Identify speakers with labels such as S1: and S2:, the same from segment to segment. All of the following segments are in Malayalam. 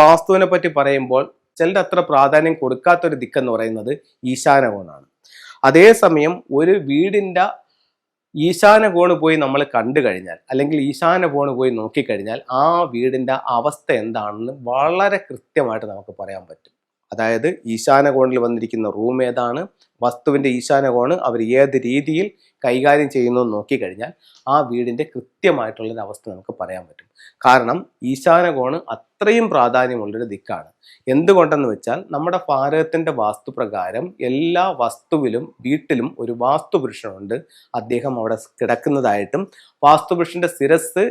S1: വാസ്തുവിനെ പറ്റി പറയുമ്പോൾ ചിലർ അത്ര പ്രാധാന്യം കൊടുക്കാത്തൊരു ദിക്കെന്ന് പറയുന്നത് ഈശാനകോണാണ്. അതേസമയം ഒരു വീടിന്റെ ഈശാന കോണ് പോയി നമ്മൾ കണ്ടു കഴിഞ്ഞാൽ അല്ലെങ്കിൽ ഈശാന കോണ് പോയി നോക്കിക്കഴിഞ്ഞാൽ ആ വീടിന്റെ അവസ്ഥ എന്താണെന്ന് വളരെ കൃത്യമായിട്ട് നമുക്ക് പറയാൻ പറ്റും. അതായത് ഈശാന കോണിൽ വന്നിരിക്കുന്ന റൂം ഏതാണ്? വസ്തുവിന്റെ ഈശാന കോണ് അവർ ഏത് രീതിയിൽ കൈകാര്യം ചെയ്യുന്നു എന്ന് നോക്കിക്കഴിഞ്ഞാൽ ആ വീടിന്റെ കൃത്യമായിട്ടുള്ളൊരു അവസ്ഥ നമുക്ക് പറയാൻ പറ്റും. കാരണം ഈശാന കോണ് അത്രയും പ്രാധാന്യമുള്ളൊരു ദിക്കാണ്. എന്തുകൊണ്ടെന്ന് വെച്ചാൽ നമ്മുടെ ഭാരതത്തിന്റെ വാസ്തുപ്രകാരം എല്ലാ വസ്തുവിലും വീട്ടിലും ഒരു വാസ്തുപുരുഷനുണ്ട്. അദ്ദേഹം അവിടെ കിടക്കുന്നതായിട്ടും വാസ്തുപുരുഷന്റെ ശിരസ്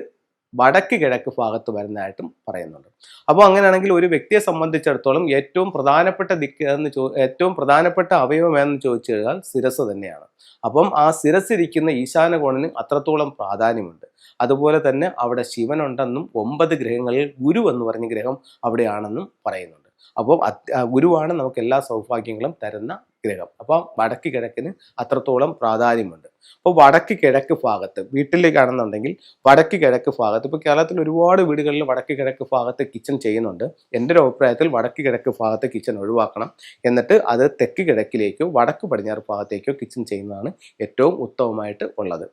S1: വടക്ക് കിഴക്ക് ഭാഗത്ത് വരുന്നതായിട്ടും പറയുന്നുണ്ട്. അപ്പോൾ അങ്ങനെയാണെങ്കിൽ ഒരു വ്യക്തിയെ സംബന്ധിച്ചിടത്തോളം ഏറ്റവും പ്രധാനപ്പെട്ട ദിക്ക് എന്ന് ചോ ഏറ്റവും പ്രധാനപ്പെട്ട അവയവം എന്ന് ചോദിച്ചു കഴിഞ്ഞാൽ ശിരസ് തന്നെയാണ്. അപ്പം ആ ശിരസിരിക്കുന്ന ഈശാന കോണിന് അത്രത്തോളം പ്രാധാന്യമുണ്ട്. അതുപോലെ തന്നെ അവിടെ ശിവനുണ്ടെന്നും ഒമ്പത് ഗ്രഹങ്ങളിൽ ഗുരു എന്ന് പറഞ്ഞ ഗ്രഹം അവിടെയാണെന്നും പറയുന്നുണ്ട്. അപ്പോൾ ഗുരുവാണ് നമുക്ക് എല്ലാ സൗഭാഗ്യങ്ങളും തരുന്ന ഗ്രഹം. അപ്പം വടക്ക് കിഴക്കിന് അത്രത്തോളം പ്രാധാന്യമുണ്ട്. അപ്പോൾ വടക്ക് കിഴക്ക് ഭാഗത്ത് വീട്ടിലേക്കാണെന്നുണ്ടെങ്കിൽ വടക്ക് കിഴക്ക് ഭാഗത്ത് ഇപ്പോൾ കേരളത്തിൽ ഒരുപാട് വീടുകളിൽ വടക്ക് കിഴക്ക് ഭാഗത്ത് കിച്ചൺ ചെയ്യുന്നുണ്ട്. എന്റെ ഒരു അഭിപ്രായത്തിൽ വടക്ക് കിഴക്ക് ഭാഗത്ത് കിച്ചൺ ഒഴിവാക്കണം. എന്നിട്ട് അത് തെക്ക് കിഴക്കിലേക്കോ വടക്ക് പടിഞ്ഞാറ് ഭാഗത്തേക്കോ കിച്ചൺ ചെയ്യുന്നതാണ് ഏറ്റവും ഉത്തമമായിട്ട് ഉള്ളത്.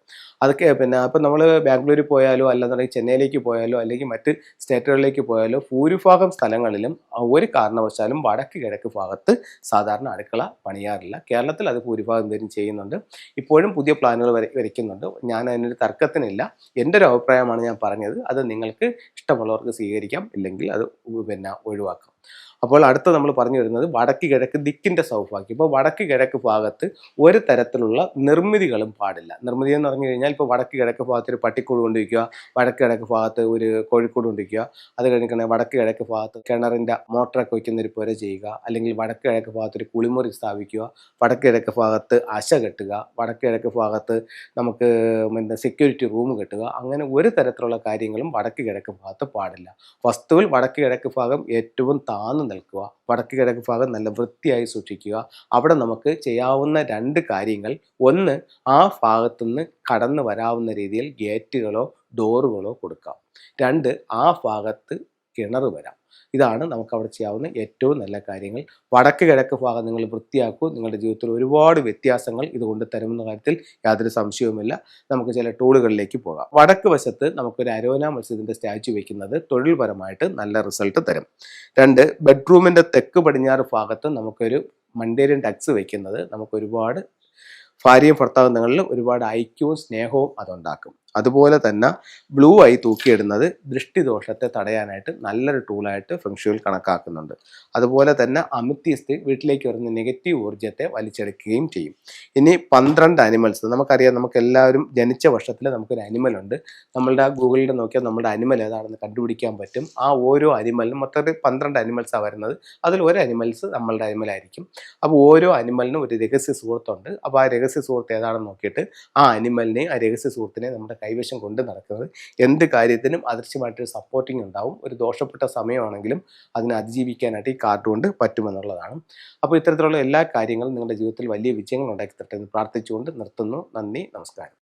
S1: അതൊക്കെ പിന്നെ അപ്പം നമ്മൾ ബാംഗ്ലൂരിൽ പോയാലോ അല്ലെന്നുണ്ടെങ്കിൽ ചെന്നൈയിലേക്ക് പോയാലോ അല്ലെങ്കിൽ മറ്റ് സ്റ്റേറ്റുകളിലേക്ക് പോയാലോ ഭൂരിഭാഗം സ്ഥലങ്ങളിലും ഒരു കാരണവശാലും വടക്ക് കിഴക്ക് ഭാഗത്ത് സാധാരണ അടുക്കള പണിയാറില്ല. കേരളത്തിൽ അത് ഭൂരിഭാഗം പേരും ചെയ്യുന്നുണ്ട്. ഇപ്പോഴും പുതിയ പ്ലാനുകൾ വര വരയ്ക്കുന്നുണ്ട്. ഞാൻ അതിനൊരു തർക്കത്തിനില്ല. എന്റെ ഒരു അഭിപ്രായമാണ് ഞാൻ പറഞ്ഞത്. അത് നിങ്ങൾക്ക് ഇഷ്ടമുള്ളവർക്ക് സ്വീകരിക്കാം. ഇല്ലെങ്കിൽ അത് പിന്നെ ഒഴിവാക്കാം. അപ്പോൾ അടുത്ത നമ്മൾ പറഞ്ഞു വരുന്നത് വടക്ക് കിഴക്ക് ദിക്കിന്റെ സൗഭാഗ്യം ഇപ്പോൾ വടക്ക് കിഴക്ക് ഭാഗത്ത് ഒരു തരത്തിലുള്ള നിർമ്മിതികളും പാടില്ല നിർമ്മിതി എന്ന് പറഞ്ഞു കഴിഞ്ഞാൽ ഇപ്പോൾ വടക്ക് കിഴക്ക് ഭാഗത്ത് ഒരു പട്ടിക്കൂട് കൊണ്ടിരിക്കുക വടക്ക് കിഴക്ക് ഭാഗത്ത് ഒരു കോഴിക്കൂട് കൊണ്ടിരിക്കുക അത് കഴിഞ്ഞിട്ട് വടക്ക് കിഴക്ക് ഭാഗത്ത് കിണറിന്റെ മോട്ടറൊക്കെ വയ്ക്കുന്ന ഒരു പുര ചെയ്യുക അല്ലെങ്കിൽ വടക്ക് കിഴക്ക് ഭാഗത്ത് ഒരു കുളിമുറി സ്ഥാപിക്കുക വടക്ക് കിഴക്ക് ഭാഗത്ത് അശ കെട്ടുക വടക്ക് കിഴക്ക് ഭാഗത്ത് നമുക്ക് എന്താ സെക്യൂരിറ്റി റൂം കെട്ടുക അങ്ങനെ ഒരു തരത്തിലുള്ള കാര്യങ്ങളും വടക്ക് കിഴക്ക് ഭാഗത്ത് പാടില്ല വസ്തുവിൽ വടക്ക് കിഴക്ക് ഭാഗം ഏറ്റവും താന്നു നിൽക്കുക വടക്ക് കിഴക്ക് ഭാഗം നല്ല വൃത്തിയായി സൂക്ഷിക്കുക. അവിടെ നമുക്ക് ചെയ്യാവുന്ന രണ്ട് കാര്യങ്ങൾ. ഒന്ന് ആ ഭാഗത്തുനിന്ന് കടന്നു വരാവുന്ന രീതിയിൽ ഗേറ്റുകളോ ഡോറുകളോ കൊടുക്കാം. രണ്ട് ആ ഭാഗത്ത് കിണർ വരാം. ഇതാണ് നമുക്ക് അവിടെ ചെയ്യാവുന്ന ഏറ്റവും നല്ല കാര്യങ്ങൾ. വടക്ക് കിഴക്ക് ഭാഗം നിങ്ങൾ വൃത്തിയാക്കൂ. നിങ്ങളുടെ ജീവിതത്തിൽ ഒരുപാട് വ്യത്യാസങ്ങൾ ഇതുകൊണ്ട് തരുമെന്ന കാര്യത്തിൽ യാതൊരു സംശയവുമില്ല. നമുക്ക് ചില ടൂളുകളിലേക്ക് പോകാം. വടക്ക് വശത്ത് നമുക്കൊരു അരോന മത്സ്യത്തിന്റെ സ്റ്റാച്ചു വയ്ക്കുന്നത് തൊഴിൽപരമായിട്ട് നല്ല റിസൾട്ട് തരും. രണ്ട് ബെഡ്റൂമിന്റെ തെക്ക് പടിഞ്ഞാറ് ഭാഗത്ത് നമുക്കൊരു മണ്ടേരിയൻ ടക്സ് വയ്ക്കുന്നത് നമുക്ക് ഒരുപാട് ഭാര്യയും ഭർത്താവും തങ്ങളിൽ ഒരുപാട് ഐക്യവും സ്നേഹവും അതുണ്ടാക്കും. അതുപോലെ തന്നെ ബ്ലൂ ആയി തൂക്കിയിടുന്നത് ദൃഷ്ടിദോഷത്തെ തടയാനായിട്ട് നല്ലൊരു ടൂളായിട്ട് ഫെങ്ഷുവിൽ കണക്കാക്കുന്നുണ്ട്. അതുപോലെ തന്നെ അമിത്യസ്ത് വീട്ടിലേക്ക് വരുന്ന നെഗറ്റീവ് ഊർജത്തെ വലിച്ചെടുക്കുകയും ചെയ്യും. ഇനി പന്ത്രണ്ട് അനിമൽസ് നമുക്കറിയാം നമുക്ക് എല്ലാവരും ജനിച്ച വർഷത്തിൽ നമുക്കൊരു അനിമലുണ്ട് നമ്മളുടെ ഗൂഗിളിൽ നോക്കിയാൽ നമ്മുടെ അനിമൽ ഏതാണെന്ന് കണ്ടുപിടിക്കാൻ പറ്റും. ആ ഓരോ അനിമലിനും മൊത്തത്തിൽ പന്ത്രണ്ട് അനിമൽസാണ് വരുന്നത്. അതിൽ ഒരു അനിമൽസ് നമ്മളുടെ അനിമലായിരിക്കും അപ്പോൾ ഓരോ അനിമലിനും ഒരു രഹസ്യ സുഹൃത്തുണ്ട്. അപ്പോൾ ആ രഹസ്യ സുഹൃത്ത് ഏതാണെന്ന് നോക്കിയിട്ട് ആ അനിമലിനെ ആ രഹസ്യ സുഹൃത്തിനെ നമ്മുടെ കൈവശം കൊണ്ട് നടക്കുന്നത്. എന്ത് കാര്യത്തിനും അദൃശ്യമായിട്ടൊരു സപ്പോർട്ടിങ് ഉണ്ടാവും. ഒരു ദോഷപ്പെട്ട സമയമാണെങ്കിലും അതിനെ അതിജീവിക്കാനായിട്ട് ഈ കാർഡ് കൊണ്ട് പറ്റുമെന്നുള്ളതാണ്. അപ്പോൾ ഇത്തരത്തിലുള്ള എല്ലാ കാര്യങ്ങളും നിങ്ങളുടെ ജീവിതത്തിൽ വലിയ വിജയങ്ങൾ ഉണ്ടാക്കി തരട്ടെ എന്ന് പ്രാർത്ഥിച്ചുകൊണ്ട് നിർത്തുന്നു. നന്ദി നമസ്കാരം.